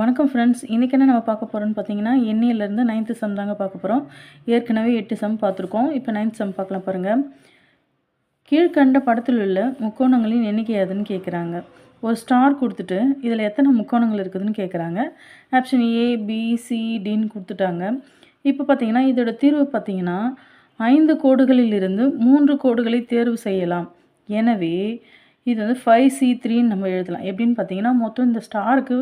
வணக்கம் ஃப்ரெண்ட்ஸ் இன்றைக்கி என்ன நம்ம பார்க்க போகிறோம்னு பார்த்தீங்கன்னா எண்ணியிலேருந்து நைன்த்து சம் தாங்க பார்க்க போகிறோம் ஏற்கனவே எட்டு சம் பார்த்துருக்கோம். இப்போ நைன்த் சம் பார்க்கலாம் பாருங்கள் கீழ்கண்ட படத்தில் உள்ள முக்கோணங்களின் எண்ணிக்கை அதுன்னு கேட்குறாங்க ஒரு ஸ்டார் கொடுத்துட்டு இதில் எத்தனை முக்கோணங்கள் இருக்குதுன்னு கேட்குறாங்க ஆப்ஷன் ஏ பி சி டின்னு கொடுத்துட்டாங்க. இப்போ பார்த்தீங்கன்னா இதோட தீர்வு பார்த்தீங்கன்னா ஐந்து கோடுகளில் இருந்து மூன்று கோடுகளை தேர்வு செய்யலாம். எனவே இது வந்து ஃபைவ் சி த்ரீன்னு நம்ம எழுதலாம். எப்படின்னு பார்த்தீங்கன்னா மொத்தம் இந்த ஸ்டாருக்கு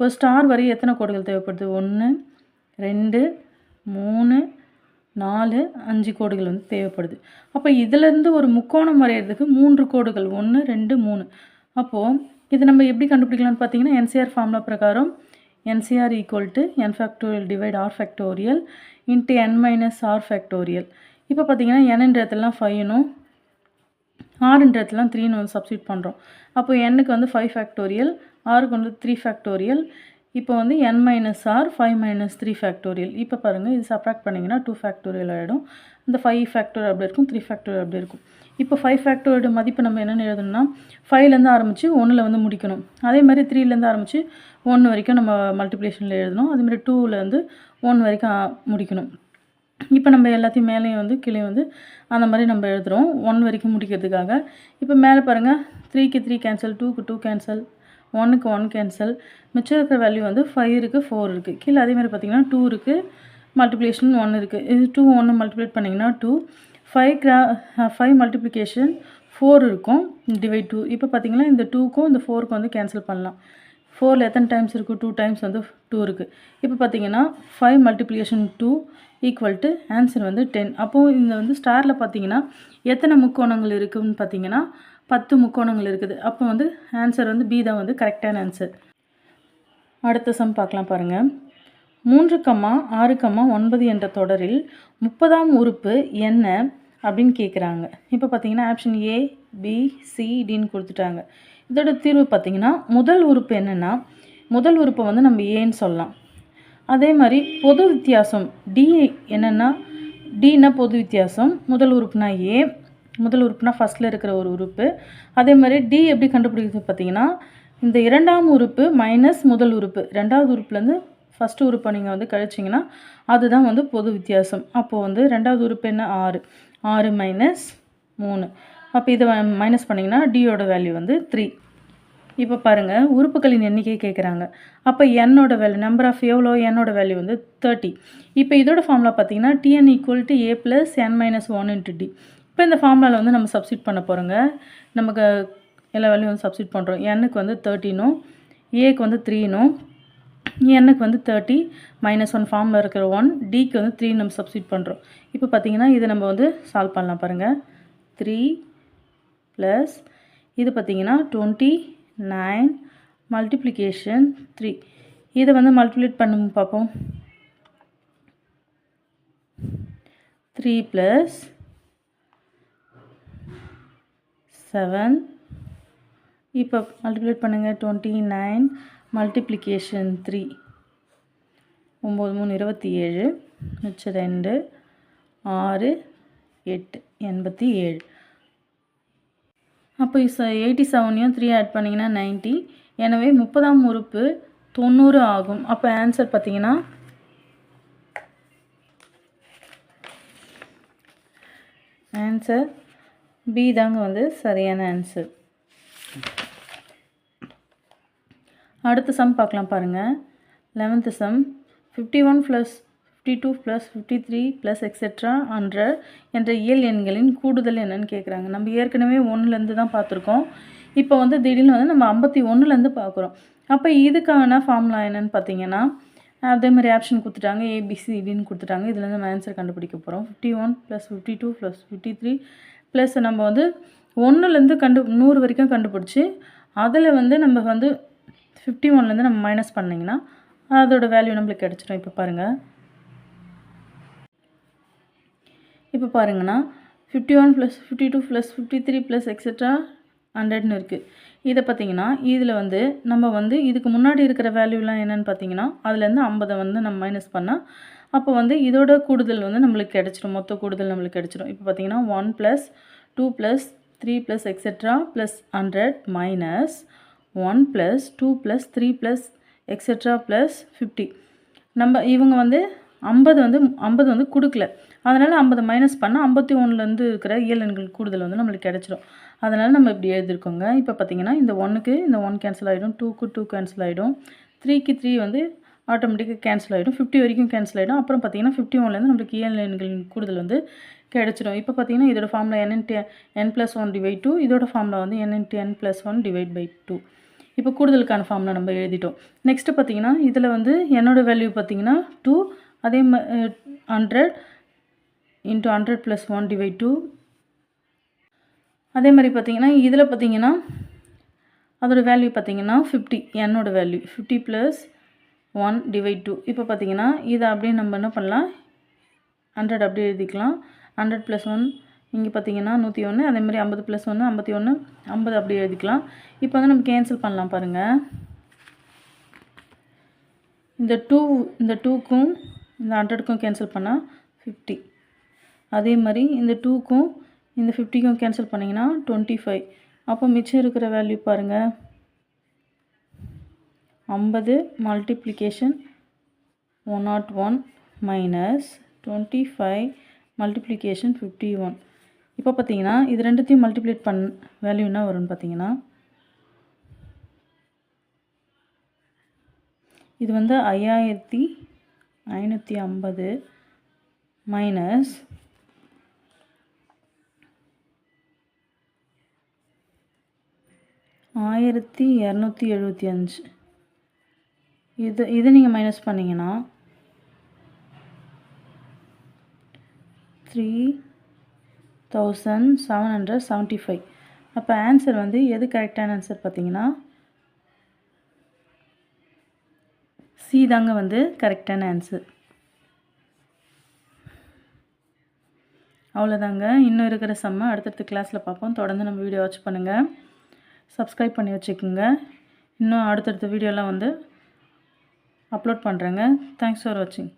ஒரு ஸ்டார் வரை எத்தனை கோடுகள் தேவைப்படுது? ஒன்று ரெண்டு மூணு நாலு அஞ்சு கோடுகள் வந்து தேவைப்படுது. அப்போ இதிலேருந்து ஒரு முக்கோணம் வரைகிறதுக்கு மூன்று கோடுகள். ஒன்று ரெண்டு மூணு. அப்போது இது நம்ம எப்படி கண்டுபிடிக்கலாம்னு பார்த்தீங்கன்னா என்சிஆர் ஃபார்முலா பிரகாரம் n C r equal to n factorial divide r factorial into n minus r factorial இப்போ பார்த்தீங்கன்னா என்னன்ற இடத்துலலாம் ஃபைனும் ஆறுன்ற இடத்துலாம் த்ரீன்னு வந்து சப்ஸ்டியூட் பண்ணுறோம் அப்போ எண்ணுக்கு வந்து ஃபைவ் ஃபேக்டோரியல் ஆருக்கு வந்து த்ரீ ஃபேக்டோரியல் இப்போ வந்து n minus r five minus three factorial இப்போ பாருங்கள் இது சப்ராக்ட் பண்ணிங்கன்னா டூ ஃபேக்டோரியல் ஆகிடும் இந்த ஃபைவ் ஃபேக்டோரியல் அப்படி இருக்கும் த்ரீ ஃபேக்டோரியல் அப்படி இருக்கும். இப்போ ஃபைவ் ஃபேக்டோரியோட மதிப்பு நம்ம என்னென்னு எழுதணும்னா ஃபைவ்லேருந்து ஆரம்பித்து ஒன்றில் வந்து முடிக்கணும். அதே மாதிரி த்ரீலேருந்து ஆரம்பித்து ஒன்று வரைக்கும் நம்ம மல்டிப்ளேஷனில் எழுதணும். அதேமாதிரி டூவிலேருந்து ஒன் வரைக்கும் முடிக்கணும். இப்போ நம்ம எல்லாத்தையும் மேலேயும் வந்து கீழே வந்து அந்த மாதிரி நம்ம எழுதுகிறோம் ஒன் வரைக்கும் முடிக்கிறதுக்காக. இப்போ மேலே பாருங்கள் த்ரீக்கு த்ரீ கேன்சல் டூக்கு டூ கேன்சல் ஒன்னுக்கு ஒன் கேன்சல் மிச்சம் இருக்கிற வேல்யூ வந்து ஃபைவ் இருக்குது ஃபோர் இருக்குது கீழே அதே மாதிரி டூ இருக்குது மல்டிப்ளிகேஷன் ஒன்று இருக்குது இது டூ ஒன்று மல்டிப்ளேட் பண்ணிங்கன்னா டூ ஃபைவ் கிரா ஃபைவ் மல்டிப்ளிகேஷன் ஃபோர் இருக்கும். டிவைட் டூ இப்போ பார்த்திங்கன்னா இந்த டூக்கும் இந்த ஃபோருக்கும் வந்து கேன்சல் பண்ணலாம். ஃபோரில் எத்தனை டைம்ஸ் இருக்குது டூ டைம்ஸ் வந்து டூ இருக்குது இப்போ பார்த்தீங்கன்னா five multiplication two equal to answer வந்து டென் அப்போது இந்த வந்து ஸ்டாரில் பார்த்தீங்கன்னா எத்தனை முக்கோணங்கள் இருக்குதுன்னு பார்த்தீங்கன்னா பத்து முக்கோணங்கள் இருக்குது. அப்போ வந்து ஆன்சர் வந்து பி தான் வந்து கரெக்டான ஆன்சர் அடுத்த சம் பார்க்கலாம் பாருங்கள் மூன்று கம்மா ஆறு கம்மா ஒன்பது என்ற தொடரில் முப்பதாம் உறுப்பு என்ன அப்படின்னு கேட்குறாங்க இப்போ பார்த்தீங்கன்னா ஆப்ஷன் ஏ பி சி டின்னு கொடுத்துட்டாங்க. இதோட தீர்வு பார்த்தீங்கன்னா முதல் உறுப்பு என்னென்னா முதல் உறுப்பை வந்து நம்ம ஏன்னு சொல்லலாம். அதே மாதிரி பொது வித்தியாசம் டி என்னென்னா டினா பொது வித்தியாசம் முதல் உறுப்புனா ஏ முதல் உறுப்புனா ஃபஸ்ட்டில் இருக்கிற ஒரு உறுப்பு. அதே மாதிரி டி எப்படி கண்டுபிடிக்கிறது பார்த்தீங்கன்னா இந்த இரண்டாம் உறுப்பு மைனஸ் முதல் உறுப்பு ரெண்டாவது உறுப்புலேருந்து ஃபஸ்ட்டு உறுப்பை நீங்கள் வந்து கழிச்சிங்கன்னா அதுதான் வந்து பொது வித்தியாசம். அப்போது வந்து ரெண்டாவது உறுப்பு என்ன? ஆறு. ஆறு மைனஸ் மூணு. அப்போ இதை மைனஸ் பண்ணிங்கன்னா டியோட வேல்யூ வந்து த்ரீ இப்போ பாருங்கள் உறுப்புகளின் எண்ணிக்கை கேட்குறாங்க அப்போ என்னோட வேல்யூ நம்பர் ஆஃப் எவ்வளோ என்னோட வேல்யூ வந்து தேர்ட்டி இப்போ இதோட ஃபார்முலா பார்த்தீங்கன்னா t n equal to a plus n minus one into d இப்போ இந்த ஃபார்முலாவில் வந்து நம்ம சப்ஸ்டிட் பண்ண போகிறோங்க நமக்கு எல்லா வேல்யூ வந்து சப்ஸ்டிட் பண்ணுறோம் எண்ணுக்கு வந்து தேர்ட்டினும் ஏக்கு வந்து த்ரீனும் எண்ணுக்கு வந்து தேர்ட்டி மைனஸ் ஒன் ஃபார்மில் இருக்கிற ஒன் டிக்கு வந்து த்ரீ நம்ம சப்ஸ்டிட் பண்ணுறோம் இப்போ பார்த்தீங்கன்னா இதை நம்ம வந்து சால்வ் பண்ணலாம் பாருங்கள் த்ரீ ப்ளஸ் இது பார்த்தீங்கன்னா டுவெண்ட்டி நைன் மல்டிப்ளிகேஷன் த்ரீ இதை வந்து மல்டிப்ளேட் பண்ண பார்ப்போம். த்ரீ ப்ளஸ் செவன் இப்போ மல்டிப்ளேட் பண்ணுங்கள் டுவெண்ட்டி நைன் மல்டிப்ளிகேஷன் த்ரீ ஒம்பது மூணு இருபத்தி ஏழு. மிச்சம் ரெண்டு ஆறு எட்டு எண்பத்தி ஏழு. அப்போ எயிட்டி செவனையும் த்ரீ ஆட் பண்ணிங்கன்னா நைன்ட்டி எனவே முப்பதாம் உறுப்பு தொண்ணூறு ஆகும். அப்போ ஆன்சர் பார்த்தீங்கன்னா ஆன்சர் பி தாங்க வந்து சரியான ஆன்சர் அடுத்த சம் பார்க்கலாம் பாருங்கள் eleventh sum fifty one plus fifty two plus fifty three plus etcetera hundred என்ற இயல் எண்களின் கூடுதல் என்னன்னு கேட்குறாங்க நம்ம ஏற்கனவே ஒன்றுலேருந்து தான் பார்த்துருக்கோம். இப்போ வந்து திடீர்னு வந்து நம்ம ஐம்பத்தி ஒன்றுலேருந்து பார்க்குறோம். அப்போ இதுக்கான ஃபார்முலா என்னன்னு பார்த்தீங்கன்னா அதே மாதிரி ஆப்ஷன் கொடுத்துட்டாங்க ஏபிசிடின்னு கொடுத்துட்டாங்க. இதுலேருந்து நம்ம ஆன்சர் கண்டுபிடிக்க போகிறோம் fifty one plus fifty two plus fifty three plus நம்ம வந்து ஒன்றுலேருந்து கண்டு நூறு வரைக்கும் கண்டுபிடிச்சி அதில் வந்து நம்ம வந்து ஃபிஃப்டி ஒன்லேருந்து நம்ம மைனஸ் பண்ணிங்கன்னா அதோட வேல்யூ நம்மளுக்கு கிடச்சிடும் இப்போ பாருங்கள் இப்போ பாருங்கன்னா fifty one plus fifty two plus fifty three plus etcetera ஹண்ட்ரட்னு இருக்குது இதை பார்த்தீங்கன்னா இதில் வந்து நம்ம வந்து இதுக்கு முன்னாடி இருக்கிற வேல்யூலாம் என்னென்னு பார்த்தீங்கன்னா அதுலேருந்து ஐம்பதை வந்து நம்ம மைனஸ் பண்ணால் அப்போ வந்து இதோட கூடுதல் வந்து நம்மளுக்கு கிடச்சிரும். மொத்த கூடுதல் நம்மளுக்கு கிடச்சிடும் இப்போ பார்த்தீங்கன்னா one plus two plus three plus etcetera plus hundred minus one plus two plus three plus etcetera plus fifty நம்ம இவங்க வந்து ஐம்பது வந்து ஐம்பது வந்து கொடுக்கல. அதனால் ஐம்பது மைனஸ் பண்ணால் ஐம்பத்தி ஒன்றுலேருந்து இருக்கிற இயல் எண்கள் கூடுதல் வந்து நம்மளுக்கு கிடச்சிரும். அதனால் நம்ம இப்படி எழுதிருக்கோங்க. இப்போ பார்த்தீங்கன்னா இந்த ஒன்றுக்கு இந்த ஒன் கேன்சல் ஆகிடும் டூக்கு டூ கேன்சல் ஆகிடும் த்ரீக்கு த்ரீ வந்து ஆட்டோமேட்டிக்காக கேன்சல் ஆகிடும் ஃபிஃப்டி வரைக்கும் கேன்சல் ஆகிடும் அப்புறம் பார்த்தீங்கன்னா ஃபிஃப்டி ஒன்லேருந்து நம்மளுக்கு இயல் கூடுதல் வந்து கிடச்சிடும் இப்போ பார்த்தீங்கன்னா இதோட ஃபார்மில் என் டெ n plus one divide two இதோட ஃபார்மில் வந்து n into n plus one divide by two இப்போ கூடுதலுக்கான ஃபார்மில் நம்ம எழுதிட்டோம். நெக்ஸ்ட்டு பார்த்தீங்கன்னா இதில் வந்து என்னோட வேல்யூ பார்த்தீங்கன்னா டூ அதே மா hundred into hundred plus one divide two அதே மாதிரி பார்த்தீங்கன்னா இதில் பார்த்தீங்கன்னா அதோட வேல்யூ பார்த்தீங்கன்னா ஃபிஃப்டி என்னோட value fifty plus one divide two இப்போ பார்த்தீங்கன்னா இதை அப்படியே நம்ம என்ன பண்ணலாம்? ஹண்ட்ரட் அப்படியே எழுதிக்கலாம். ஹண்ட்ரட் ப்ளஸ் ஒன் இங்கே பார்த்தீங்கன்னா நூற்றி ஒன்று அதே மாதிரி ஐம்பது ப்ளஸ் ஒன்று ஐம்பத்தி ஒன்று ஐம்பது அப்படியே எழுதிக்கலாம். இப்போ வந்து நம்ம கேன்சல் பண்ணலாம் பாருங்கள் இந்த டூ இந்த டூக்கும் இந்த ஹண்ட்ரடுக்கும் கேன்சல் பண்ணால் ஃபிஃப்டி அதே மாதிரி இந்த டூக்கும் இந்த ஃபிஃப்டிக்கும் கேன்சல் பண்ணிங்கன்னா டுவெண்ட்டி ஃபைவ் அப்போ மிச்சம் இருக்கிற வேல்யூ பாருங்கள் ஐம்பது multiplication one naught one minus twenty five multiplication fifty one இப்போ பார்த்தீங்கன்னா இது ரெண்டுத்தையும் மல்டிப்ளேட் பண் வேல்யூ என்ன வரும்னு பார்த்தீங்கன்னா இது வந்து ஐயாயிரத்தி ஐநூற்றி ஐம்பது மைனஸ் ஆயிரத்தி இரநூத்தி எழுபத்தி அஞ்சு. இது இது நீங்கள் மைனஸ் பண்ணிங்கன்னா three thousand seven hundred seventy five அப்போ ஆன்சர் வந்து எது கரெக்டான ஆன்சர் பார்த்தீங்கன்னா சி தாங்க வந்து கரெக்டான ஆன்சர். அவ்வளோதாங்க. இன்னும் இருக்கிற செம்ம அடுத்தடுத்த கிளாஸில் பார்ப்போம். தொடர்ந்து நம்ம வீடியோ வாட்ச் பண்ணுங்கள் சப்ஸ்கிரைப் பண்ணி வச்சுக்கோங்க. இன்னும் அடுத்தடுத்த வீடியோலாம் வந்து அப்லோட் பண்ணுறேங்க தேங்க்ஸ் ஃபார் வாட்சிங்